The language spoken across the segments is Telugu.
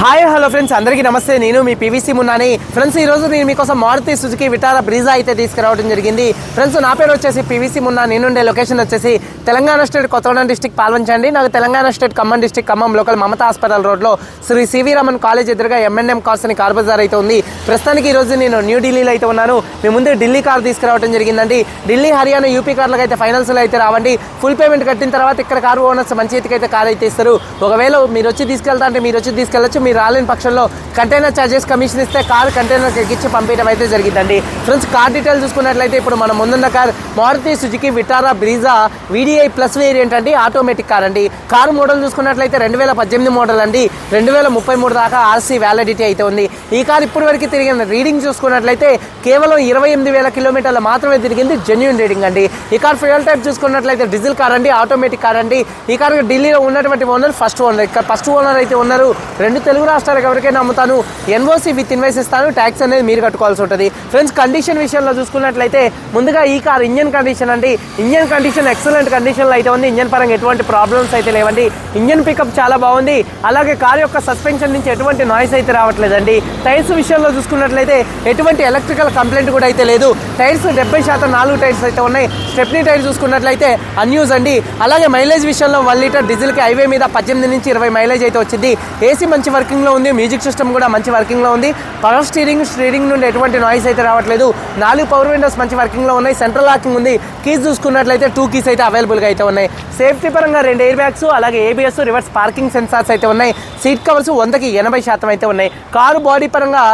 హాయ్ హలో ఫ్రెండ్స్ అందరికీ నమస్తే. నేను మీ పీవీసీ మున్నాని. ఫ్రెండ్స్ ఈ రోజు నేను మీకోసం మారుతి సుజుకి విటారా బ్రీజా అయితే తీసుకురావడం జరిగింది. ఫ్రెండ్స్ నా పేరు వచ్చేసి పీవీసీ మున్నా. నేనుండే లొకేషన్ వచ్చేసి తెలంగాణ స్టేట్ కొత్తగూడెం డిస్టిక్ పాల్వంచండి నాకు Telangana state Khammam district Khammam local Mamata hospital రోడ్లో Shri C V Raman college ఎదురుగా ఎంఎన్ఎం కార్స్ అని కార్ బజార్ అయితే ఉంది. ప్రస్తుతానికి ఈ రోజు నేను న్యూఢిల్లీలో అయితే ఉన్నాను. మీ ముందే ఢిల్లీ కార్ తీసుకురావడం జరిగిందండి. ఢిల్లీ హర్యానా యూపీ కార్లకు అయితే ఫైనల్స్లో అయితే రావండి. ఫుల్ పేమెంట్ కట్టిన తర్వాత ఇక్కడ కారు ఓనర్స్ మంచి చేతికి కార్ అయితే ఇస్తారు. ఒకవేళ మీరు వచ్చి తీసుకెళ్తా అంటే మీరు వచ్చి తీసుకెళ్ళచ్చు. మీరు రాలేని పక్షంలో కంటైనర్ చార్జెస్ కమిషన్ ఇస్తే కార్ కంటైనర్ ఎక్కించి పంపించడం అయితే జరిగిందండి. ఫ్రెండ్స్ కార్ డీటెయిల్ చూసుకున్నట్లయితే ఇప్పుడు మనం ముందున్న car Maruti Suzuki Vitara Brezza VDI plus variant అండి ఆటోమేటిక్ కార్ అండి. కారు మోడల్ చూసుకున్నట్లయితే రెండు వేల పద్దెనిమిది మోడల్ అండి. రెండు వేల ముప్పై మూడు దాకా ఆర్సీ వ్యాలిడిటీ అయితే ఉంది. ఈ కార్ ఇప్పటి వరకు తిరిగిన రీడింగ్ చూసుకున్నట్లయితే కేవలం ఇరవై ఎనిమిది వేల కిలోమీటర్లు మాత్రమే తిరిగింది జెన్యున్ రీడింగ్ అండి. ఈ కార్ ఫ్యూయల్ టైప్ చూసుకున్నట్లయితే డీజిల్ కార్ అండి ఆటోమేటిక్ కార్ అండి. ఈ కార్ ఢిల్లీలో ఉన్నటువంటి ఓనర్ ఫస్ట్ ఓనర్ ఇక్కడ ఫస్ట్ ఓనర్ అయితే ఉన్నారు. రెండు తెలుగు రాష్ట్రాలకు ఎవరికైనా అమ్ముతాను ఎన్ఓసి విత్ ఇన్వైస్ ఇస్తాను ట్యాక్స్ అనేది మీరు కట్టుకోవాల్సి ఉంటుంది. ఫ్రెండ్స్ కండిషన్ విషయంలో చూసుకున్నట్లయితే ముందుగా ఈ కార్ ఇంజన్ కండిషన్ అండి. ఇంజన్ కండిషన్ ఎక్సలెంట్ కండిషన్లో అయితే ఉంది. ఇంజన్ పరంగా ఎటువంటి ప్రాబ్లమ్స్ అయితే లేవండి. ఇంజన్ పికప్ చాలా బాగుంది. అలాగే కార్ యొక్క సస్పెన్షన్ నుంచి ఎటువంటి నాయిస్ అయితే రావట్లేదండి. టైర్స్ విషయంలో చూసుకున్నట్లయితే ఎటువంటి ఎలక్ట్రికల్ కంప్లైంట్ కూడా అయితే లేదు. టైర్స్ డెబ్బై శాతం నాలుగు టైర్స్ అయితే ఉన్నాయి. స్టెప్నీ టైర్ చూసుకున్నట్లయితే అన్యూజ్ అండి. అలాగే మైలేజ్ విషయంలో వన్ లీటర్ డీజిల్కి హైవే మీద పద్దెనిమిది నుంచి ఇరవై మైలేజ్ అయితే వచ్చింది. ఏసీ మంచి వర్కింగ్లో ఉంది. మ్యూజిక్ సిస్టమ్ కూడా మంచి వర్కింగ్లో ఉంది. పవర్ స్టీరింగ్ స్టీరింగ్ నుండి ఎటువంటి నాయిస్ అయితే రావట్లేదు. నాలుగు పవర్ విండోస్ మంచి వర్కింగ్లో ఉన్నాయి. సెంట్రల్ లాకింగ్ ఉంది. కీస్ చూసుకున్నట్లయితే టూ కీస్ అయితే అవైలబుల్గా అయితే ఉన్నాయి. సేఫ్టీ పరంగా రెండు ఎయిర్ బ్యాగ్స్ అలాగే ఏబిఎస్ రివర్స్ పార్కింగ్ సెన్సార్స్ అయితే ఉన్నాయి. సీట్ కవర్స్ వందకి ఎనభై శాతం అయితే ఉన్నాయి. కారు బాడీ పరంగా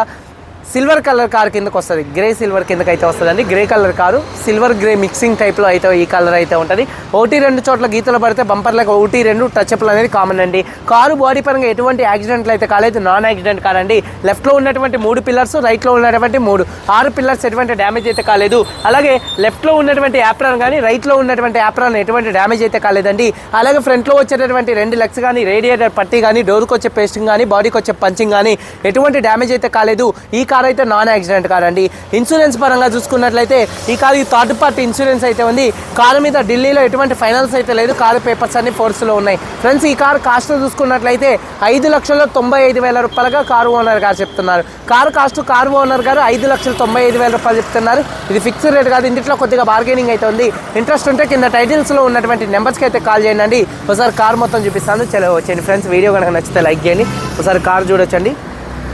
సిల్వర్ కలర్ కార్ కిందకి వస్తుంది. గ్రే సిల్వర్ కిందకి అయితే వస్తుందండి. Grey colour car silver grey mixing టైప్లో అయితే ఈ కలర్ అయితే ఉంటుంది. ఒకటి రెండు చోట్ల గీతలు పడితే బంపర్లకు ఒకటి రెండు టచ్అప్లు అనేది కామన్ అండి. కారు బాడీ పరంగా ఎటువంటి యాక్సిడెంట్లు అయితే కాలేదు. నాన్ యాక్సిడెంట్ కార్ అండి లెఫ్ట్లో ఉన్నటువంటి మూడు పిల్లర్స్ రైట్లో ఉన్నటువంటి మూడు. ఆరు పిల్లర్స్ ఎటువంటి డ్యామేజ్ అయితే కాలేదు. అలాగే లెఫ్ట్లో ఉన్నటువంటి యాప్రాన్ కానీ రైట్లో ఉన్నటువంటి యాప్రాన్ ఎటువంటి డ్యామేజ్ అయితే కాలేదండి. అలాగే ఫ్రంట్లో వచ్చేటటువంటి రెండు లెగ్స్ కానీ రేడియేటర్ పట్టి కానీ డోర్కి వచ్చే పేస్టింగ్ కానీ బాడీకి వచ్చే పంచింగ్ కానీ ఎటువంటి డ్యామేజ్ అయితే కాలేదు. ఈ కార్ అయితే నాన్ యాక్సిడెంట్ కార్ అండి. ఇన్సూరెన్స్ పరంగా చూసుకున్నట్లయితే ఈ కార్ ఈ థర్డ్ పార్టీ ఇన్సూరెన్స్ అయితే ఉంది. కారు మీద ఢిల్లీలో ఎటువంటి ఫైనల్స్ అయితే లేదు. కారు పేపర్స్ అన్ని ఫోర్స్లో ఉన్నాయి. ఫ్రెండ్స్ ఈ కార్ కాస్ట్ చూసుకున్నట్లయితే ఐదు లక్షల తొంభై ఐదు వేల రూపాయలుగా కారు ఓనర్ గారు చెప్తున్నారు. కారు కాస్ట్ కారు ఓనర్ గారు ఐదు లక్షల తొంభై ఐదు వేల రూపాయలు చెప్తున్నారు. ఇది ఫిక్స్డ్ రేట్ కాదు. ఇంటిలో కొద్దిగా బార్గెనింగ్ అయితే ఉంది. ఇంట్రెస్ట్ ఉంటే కింద టైటిల్స్లో ఉన్నటువంటి నెంబర్స్కి అయితే కాల్ చేయండి. ఒకసారి కార్ మొత్తం చూపిస్తాను. చలో వచ్చేయండి ఫ్రెండ్స్. వీడియో కనుక నచ్చితే లైక్ చేయండి. ఒకసారి కార్ చూడొచ్చండి.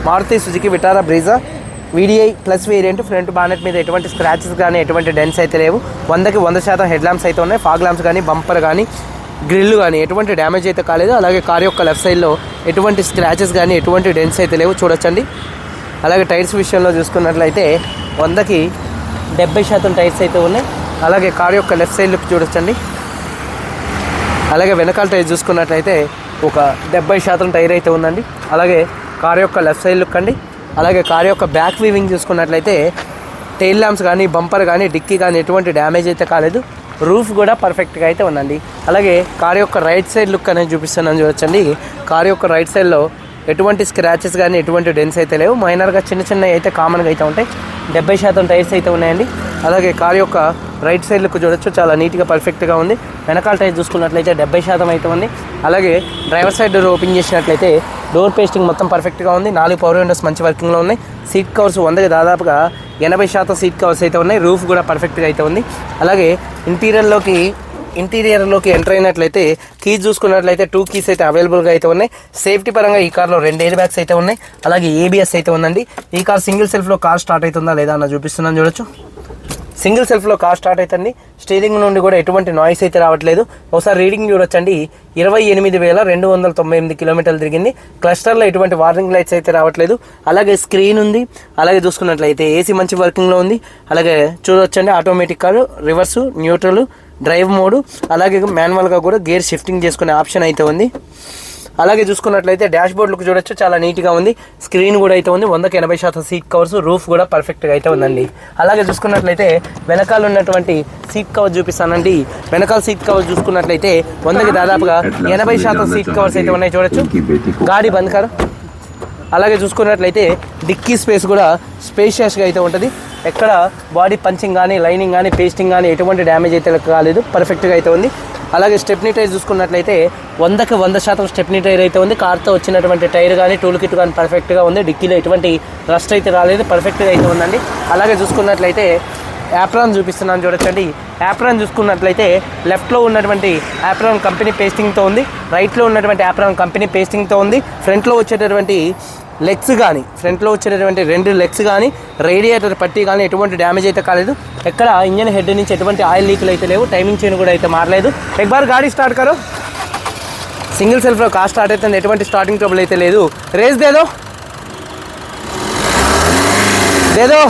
Maruti Suzuki Vitara Brezza? VDI plus variant front bonnet మీద ఎటువంటి స్క్రాచెస్ కానీ ఎటువంటి డెన్స్ అయితే లేవు. వందకి వంద శాతం హెడ్ ల్యాంప్స్ అయితే ఉన్నాయి. ఫాగ్ ల్యాంప్స్ కానీ బంపర్ కానీ గ్రిల్ కానీ ఎటువంటి డ్యామేజ్ అయితే కాలేదు. అలాగే కార్ యొక్క లెఫ్ట్ సైడ్లో ఎటువంటి స్క్రాచెస్ కానీ ఎటువంటి డెన్స్ అయితే లేవు. చూడొచ్చండి. అలాగే టైర్స్ విషయంలో చూసుకున్నట్లయితే వందకి డెబ్బై శాతం టైర్స్ అయితే ఉన్నాయి. అలాగే కార్ యొక్క లెఫ్ట్ సైడ్ లుక్ చూడొచ్చండి. అలాగే వెనకాల టైర్ చూసుకున్నట్లయితే ఒక డెబ్బై శాతం టైర్ అయితే ఉందండి. అలాగే కార్ యొక్క లెఫ్ట్ సైడ్ లుక్ అండి. అలాగే కార్ యొక్క బ్యాక్ వీవింగ్ చూసుకున్నట్లయితే టెయిల్ ల్యాంప్స్ కానీ బంపర్ కానీ డిక్కీ కానీ ఎటువంటి డ్యామేజ్ అయితే కాలేదు. రూఫ్ కూడా పర్ఫెక్ట్గా అయితే ఉందండి. అలాగే కార్ యొక్క రైట్ సైడ్ లుక్ అనేది చూపిస్తున్నాను చూడొచ్చండి. కార్ యొక్క రైట్ సైడ్లో ఎటువంటి స్క్రాచెస్ కానీ ఎటువంటి డెన్స్ అయితే లేవు. మైనర్గా చిన్న చిన్న అయితే కామన్గా అయితే ఉంటాయి. డెబ్బై శాతం టైర్స్ అయితే ఉన్నాయండి. అలాగే కార్ యొక్క రైట్ సైడ్ చూడొచ్చు. చాలా నీట్గా పర్ఫెక్ట్గా ఉంది. వెనకాల టైర్ చూసుకున్నట్లయితే డెబ్బై శాతం అయితే ఉంది. అలాగే డ్రైవర్ సైడ్ డోర్ ఓపెన్ చేసినట్లయితే డోర్ పేస్టింగ్ మొత్తం పర్ఫెక్ట్గా ఉంది. నాలుగు పవర్ విండోస్ మంచి వర్కింగ్లో ఉన్నాయి. సీట్ కవర్స్ వందకి దాదాపుగా ఎనభై శాతం సీట్ కవర్స్ అయితే ఉన్నాయి. రూఫ్ కూడా పర్ఫెక్ట్గా అయితే ఉంది. అలాగే ఇంటీరియర్లోకి ఇంటీరియర్లోకి ఎంటర్ అయినట్లయితే కీస్ చూసుకున్నట్లయితే టూ కీస్ అయితే అవైలబుల్గా అయితే ఉన్నాయి. సేఫ్టీ పరంగా ఈ కార్లో రెండు ఎయిర్ బ్యాగ్స్ అయితే ఉన్నాయి. అలాగే ఏబిఎస్ అయితే ఉందండి. ఈ కార్ సింగిల్ సెల్ఫ్లో కార్ స్టార్ట్ అవుతుందా లేదా అన్న చూపిస్తున్నాను చూడొచ్చు. సింగిల్ సెల్ఫ్లో కార్ స్టార్ట్ అవుతుంది స్టీరింగ్ నుండి కూడా ఎటువంటి నాయిస్ అయితే రావట్లేదు. ఒకసారి రీడింగ్ చూడొచ్చండి. ఇరవై ఎనిమిది వేల రెండు వందల తొంభై ఎనిమిది కిలోమీటర్లు తిరిగింది. క్లస్టర్లో ఎటువంటి వార్నింగ్ లైట్స్ అయితే రావట్లేదు. అలాగే స్క్రీన్ ఉంది. అలాగే చూసుకున్నట్లయితే ఏసీ మంచి వర్కింగ్లో ఉంది. అలాగే చూడొచ్చండి automatic car reverse neutral drive mode. అలాగే మాన్యువల్గా కూడా గేర్ షిఫ్టింగ్ చేసుకునే ఆప్షన్ అయితే ఉంది. అలాగే చూసుకున్నట్లయితే డాష్ బోర్డ్ లుక్ చూడొచ్చు చాలా నీట్గా ఉంది. స్క్రీన్ కూడా అయితే ఉంది. వందకి ఎనభై శాతం సీట్ కవర్స్ రూఫ్ కూడా పర్ఫెక్ట్గా అయితే ఉందండి. అలాగే చూసుకున్నట్లయితే వెనకాల ఉన్నటువంటి సీట్ కవర్ చూపిస్తానండి. వెనకాల సీట్ కవర్ చూసుకున్నట్లయితే వందకి దాదాపుగా ఎనభై శాతం సీట్ కవర్స్ అయితే ఉన్నాయి చూడొచ్చు. గాడి బంద్ కారు అలాగే చూసుకున్నట్లయితే డిక్కీ స్పేస్ కూడా స్పేషియస్గా అయితే ఉంటుంది. ఎక్కడ బాడీ పంచింగ్ కానీ లైనింగ్ కానీ పేస్టింగ్ కానీ ఎటువంటి డ్యామేజ్ అయితే కాలేదు. పర్ఫెక్ట్గా అయితే ఉంది. అలాగే స్టెప్నీ టైర్ చూసుకున్నట్లయితే వందకి వంద శాతం స్టెప్నీ టైర్ అయితే ఉంది. కార్తో వచ్చినటువంటి టైర్ కానీ టూల్ కిట్ కానీ పర్ఫెక్ట్గా ఉంది. డిక్కీలో ఎటువంటి రస్ట్ అయితే రాలేదు. పర్ఫెక్ట్గా అయితే ఉందండి. అలాగే చూసుకున్నట్లయితే యాప్రాన్ చూపిస్తున్నాను చూడొచ్చండి. యాప్రాన్ చూసుకున్నట్లయితే లెఫ్ట్లో ఉన్నటువంటి యాప్రాన్ కంపెనీ పేస్టింగ్తో ఉంది. రైట్లో ఉన్నటువంటి యాప్రాన్ కంపెనీ పేస్టింగ్తో ఉంది. ఫ్రంట్లో వచ్చేటటువంటి లెగ్స్ కానీ ఫ్రంట్లో వచ్చేటటువంటి రెండు లెగ్స్ కానీ రేడియేటర్ పట్టి కానీ ఎటువంటి డ్యామేజ్ అయితే కాలేదు. ఎక్కడ ఇంజన్ హెడ్ నుంచి ఎటువంటి ఆయిల్ లీకులు అయితే లేవు. టైమింగ్ చైన్ కూడా అయితే మారలేదు. ఎక్ బార్ గాడి స్టార్ట్ కరో. సింగిల్ సెల్ఫ్లో కార్ స్టార్ట్ అవుతుంది ఎటువంటి స్టార్టింగ్ ట్రబుల్ అయితే లేదు. రేస్ దేదో. దేదో.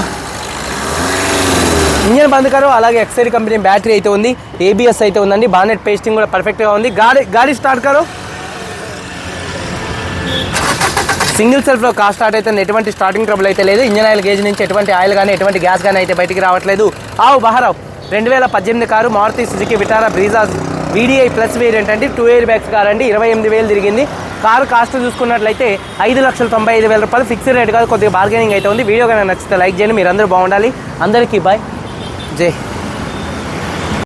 ఇంజన్ బంద్ కరో. అలాగే ఎక్సైడ్ కంపెనీ బ్యాటరీ అయితే ఉంది. ఏబిఎస్ అయితే ఉందండి. బానెట్ పేస్టింగ్ కూడా పర్ఫెక్ట్గా ఉంది. గాడి గాడి స్టార్ట్ కరో. సింగిల్ సెల్ఫ్లో కార్ స్టార్ట్ అయితే ఎటువంటి స్టార్టింగ్ ట్రబుల్ అయితే లేదు. ఇంజన్ ఆయిల్ గేజ్ నుంచి ఎటువంటి ఆయిల్ కానీ ఎటువంటి గ్యాస్ కానీ అయితే బయటికి రావట్లేదు. ఆవు బహారావు రెండు వేల పద్దెనిమిది car Maruti Suzuki Vitara Brezza VDI plus variant అండి. టూ ఎయిర్ బ్యాగ్స్ కార్ అండి. ఇరవై ఎనిమిది వేలు తిరిగింది. కారు కాస్ట్ చూసుకున్నట్లయితే ఐదు లక్షల తొంభై ఐదు వేల రూపాయలు ఫిక్స్డ్ రేట్ కాదు. కొద్దిగా బార్గెనింగ్ అయితే ఉంది. వీడియో కానీ నచ్చితే లైక్ చేయండి. మీరు అందరూ బాగుండాలి. అందరికీ బాయ్ జై